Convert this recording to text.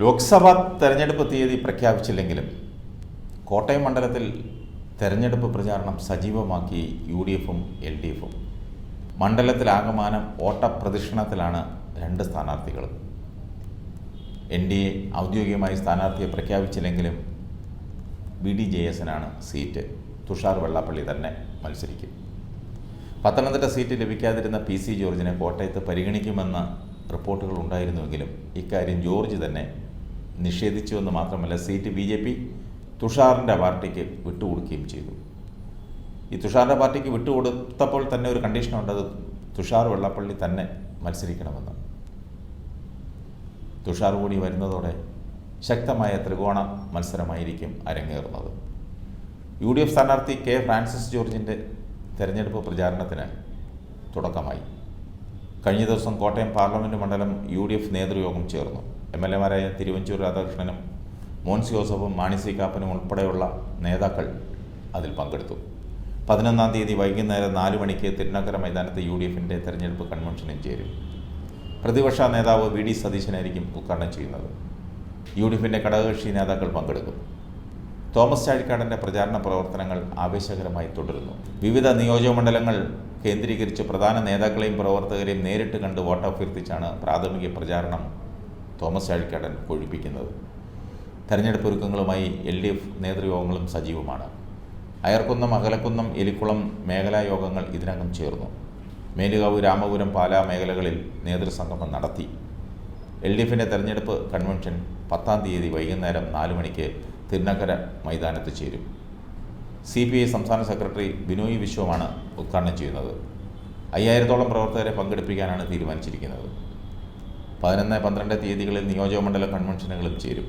ലോക്സഭാ തെരഞ്ഞെടുപ്പ് തീയതി പ്രഖ്യാപിച്ചില്ലെങ്കിലും കോട്ടയം മണ്ഡലത്തിൽ തെരഞ്ഞെടുപ്പ് പ്രചാരണം സജീവമാക്കി യു ഡി എഫും എൽ ഡി എഫും മണ്ഡലത്തിലാകമാനം ഓട്ടപ്രദക്ഷിണത്തിലാണ് രണ്ട് സ്ഥാനാർത്ഥികളും. എൻ ഡി എ ഔദ്യോഗികമായി സ്ഥാനാർത്ഥിയെ പ്രഖ്യാപിച്ചില്ലെങ്കിലും ബി ഡി ജെ എസിനാണ് സീറ്റ്. തുഷാർ വെള്ളാപ്പള്ളി തന്നെ മത്സരിക്കും. പത്തനംതിട്ട സീറ്റ് ലഭിക്കാതിരുന്ന പി സി ജോർജിനെ കോട്ടയത്ത് പരിഗണിക്കുമെന്ന റിപ്പോർട്ടുകൾ ഉണ്ടായിരുന്നുവെങ്കിലും ഇക്കാര്യം ജോർജ് തന്നെ നിഷേധിച്ചുവെന്ന് മാത്രമല്ല സീറ്റ് ബി ജെ പി തുഷാറിന്റെ പാർട്ടിക്ക് വിട്ടുകൊടുക്കുകയും ചെയ്തു. ഈ തുഷാറിന്റെ പാർട്ടിക്ക് വിട്ടുകൊടുത്തപ്പോൾ തന്നെ ഒരു കണ്ടീഷനുണ്ട് അത് തുഷാർ വെള്ളപ്പള്ളി തന്നെ മത്സരിക്കണമെന്ന്. തുഷാർ കൂടി വരുന്നതോടെ ശക്തമായ ത്രികോണ മത്സരമായിരിക്കും അരങ്ങേറുന്നത്. യു ഡി എഫ് സ്ഥാനാർത്ഥി കെ ഫ്രാൻസിസ് ജോർജിന്റെ തെരഞ്ഞെടുപ്പ് പ്രചാരണത്തിന് തുടക്കമായി. കഴിഞ്ഞ ദിവസം കോട്ടയം പാർലമെന്റ് മണ്ഡലം യു ഡി എഫ് നേതൃയോഗം ചേർന്നു. എം എൽ എമാരായ തിരുവഞ്ചൂർ രാധാകൃഷ്ണനും മോൻസ് ജോസഫും മാണി സി കാപ്പനും ഉൾപ്പെടെയുള്ള നേതാക്കൾ അതിൽ പങ്കെടുത്തു. പതിനൊന്നാം തീയതി വൈകുന്നേരം നാല് മണിക്ക് തിരുനക്കര മൈതാനത്ത് യു ഡി എഫിന്റെ തെരഞ്ഞെടുപ്പ് കൺവെൻഷനിൽ ചേരും. പ്രതിപക്ഷ നേതാവ് വി ഡി സതീശനായിരിക്കും ഉദ്ഘാടനം ചെയ്യുന്നത്. യു ഡി എഫിന്റെ ഘടകകക്ഷി നേതാക്കൾ പങ്കെടുക്കും. തോമസ് ചാഴിക്കാടന്റെ പ്രചാരണ പ്രവർത്തനങ്ങൾ ആവേശകരമായി തുടരുന്നു. വിവിധ നിയോജകമണ്ഡലങ്ങൾ കേന്ദ്രീകരിച്ച് പ്രധാന നേതാക്കളെയും പ്രവർത്തകരെയും നേരിട്ട് കണ്ട് വോട്ടഭ്യർത്ഥിച്ചാണ് പ്രാഥമിക പ്രചാരണം തോമസ് ചാഴിക്കാടൻ കൊഴിപ്പിക്കുന്നത്. തെരഞ്ഞെടുപ്പ് ഒരുക്കങ്ങളുമായി എൽ ഡി എഫ് നേതൃയോഗങ്ങളും സജീവമാണ്. അയർക്കുന്നം അകലക്കുന്നം എലിക്കുളം മേഖലാ യോഗങ്ങൾ ഇതിനകം ചേർന്നു. മേലുകാവ് രാമപുരം പാലാ മേഖലകളിൽ നേതൃസംഗമം നടത്തി. എൽ ഡി എഫിന്റെ തെരഞ്ഞെടുപ്പ് കൺവെൻഷൻ പത്താം തീയതി വൈകുന്നേരം നാല് മണിക്ക് തിരുനക്കര മൈതാനത്ത് ചേരും. സി പി ഐ സംസ്ഥാന സെക്രട്ടറി ബിനോയ് വിശ്വമാണ് ഉദ്ഘാടനം ചെയ്യുന്നത്. അയ്യായിരത്തോളം പ്രവർത്തകരെ പങ്കെടുപ്പിക്കാനാണ് തീരുമാനിച്ചിരിക്കുന്നത്. പതിനൊന്ന് പന്ത്രണ്ട് തീയതികളിൽ നിയോജക മണ്ഡല കൺവെൻഷനുകളും ചേരും.